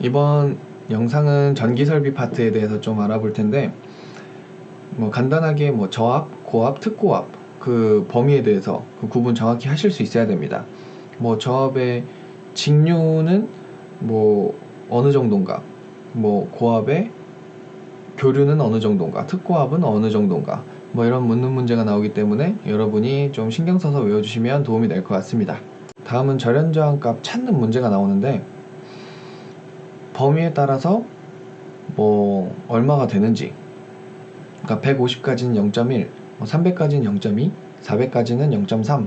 이번 영상은 전기 설비 파트에 대해서 좀 알아볼 텐데 뭐 간단하게 뭐 저압, 고압, 특고압 그 범위에 대해서 그 구분 정확히 하실 수 있어야 됩니다. 뭐 저압의 직류는 뭐 어느 정도인가, 뭐 고압의 교류는 어느 정도인가, 특고압은 어느 정도인가, 뭐 이런 묻는 문제가 나오기 때문에 여러분이 좀 신경 써서 외워주시면 도움이 될 것 같습니다. 다음은 절연저항값 찾는 문제가 나오는데 범위에 따라서 뭐 얼마가 되는지 그러니까 150까지는 0.1, 300까지는 0.2, 400까지는 0.3,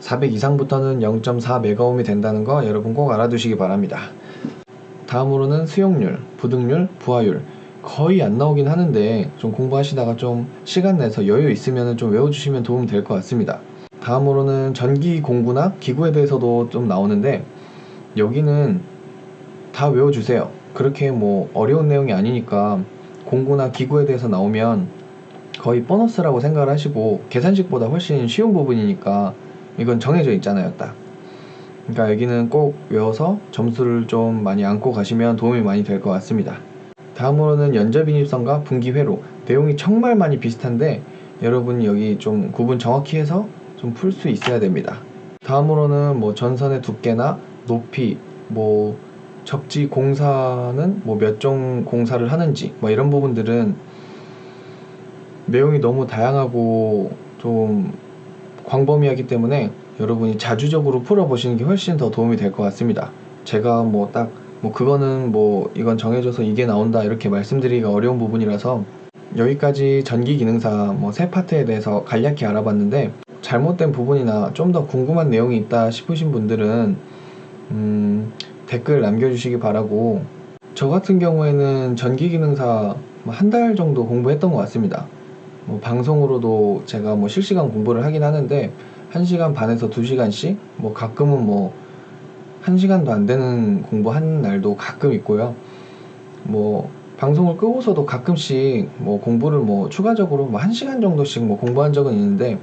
400 이상부터는 0.4 메가옴이 된다는 거 여러분 꼭 알아두시기 바랍니다. 다음으로는 수용률, 부등률, 부하율 거의 안 나오긴 하는데 좀 공부하시다가 좀 시간 내서 여유 있으면 좀 외워주시면 도움이 될 것 같습니다. 다음으로는 전기 공구나 기구에 대해서도 좀 나오는데 여기는 다 외워주세요. 그렇게 뭐 어려운 내용이 아니니까 공구나 기구에 대해서 나오면 거의 보너스라고 생각을 하시고 계산식보다 훨씬 쉬운 부분이니까 이건 정해져 있잖아요, 딱. 그러니까 여기는 꼭 외워서 점수를 좀 많이 안고 가시면 도움이 많이 될 것 같습니다. 다음으로는 연접인입선과 분기회로 내용이 정말 많이 비슷한데 여러분 여기 좀 구분 정확히 해서 좀 풀 수 있어야 됩니다. 다음으로는 뭐 전선의 두께나 높이 뭐 접지 공사는 뭐 몇 종 공사를 하는지 뭐 이런 부분들은 내용이 너무 다양하고 좀 광범위하기 때문에 여러분이 자주적으로 풀어보시는 게 훨씬 더 도움이 될 것 같습니다. 제가 뭐딱뭐 그거는 뭐 이건 정해져서 이게 나온다 이렇게 말씀드리기가 어려운 부분이라서 여기까지 전기 기능사 뭐 세 파트에 대해서 간략히 알아봤는데 잘못된 부분이나 좀 더 궁금한 내용이 있다 싶으신 분들은 음, 댓글 남겨주시기 바라고 저 같은 경우에는 전기 기능사 뭐한달 정도 공부했던 것 같습니다. 뭐 방송으로도 제가 뭐 실시간 공부를 하긴 하는데 1시간 반에서 2시간씩 뭐 가끔은 뭐 1시간도 안 되는 공부한 날도 가끔 있고요. 뭐 방송을 끄고서도 가끔씩 뭐 공부를 뭐 추가적으로 뭐 1시간 정도씩 뭐 공부한 적은 있는데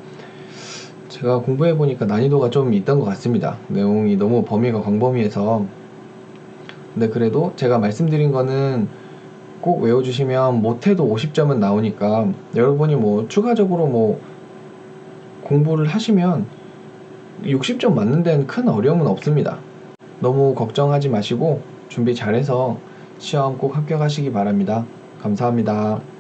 제가 공부해 보니까 난이도가 좀 있던 것 같습니다. 내용이 너무 범위가 광범위해서 근데 그래도 제가 말씀드린 거는 꼭 외워주시면 못해도 50점은 나오니까 여러분이 뭐 추가적으로 뭐 공부를 하시면 60점 맞는 데는 큰 어려움은 없습니다. 너무 걱정하지 마시고 준비 잘해서 시험 꼭 합격하시기 바랍니다. 감사합니다.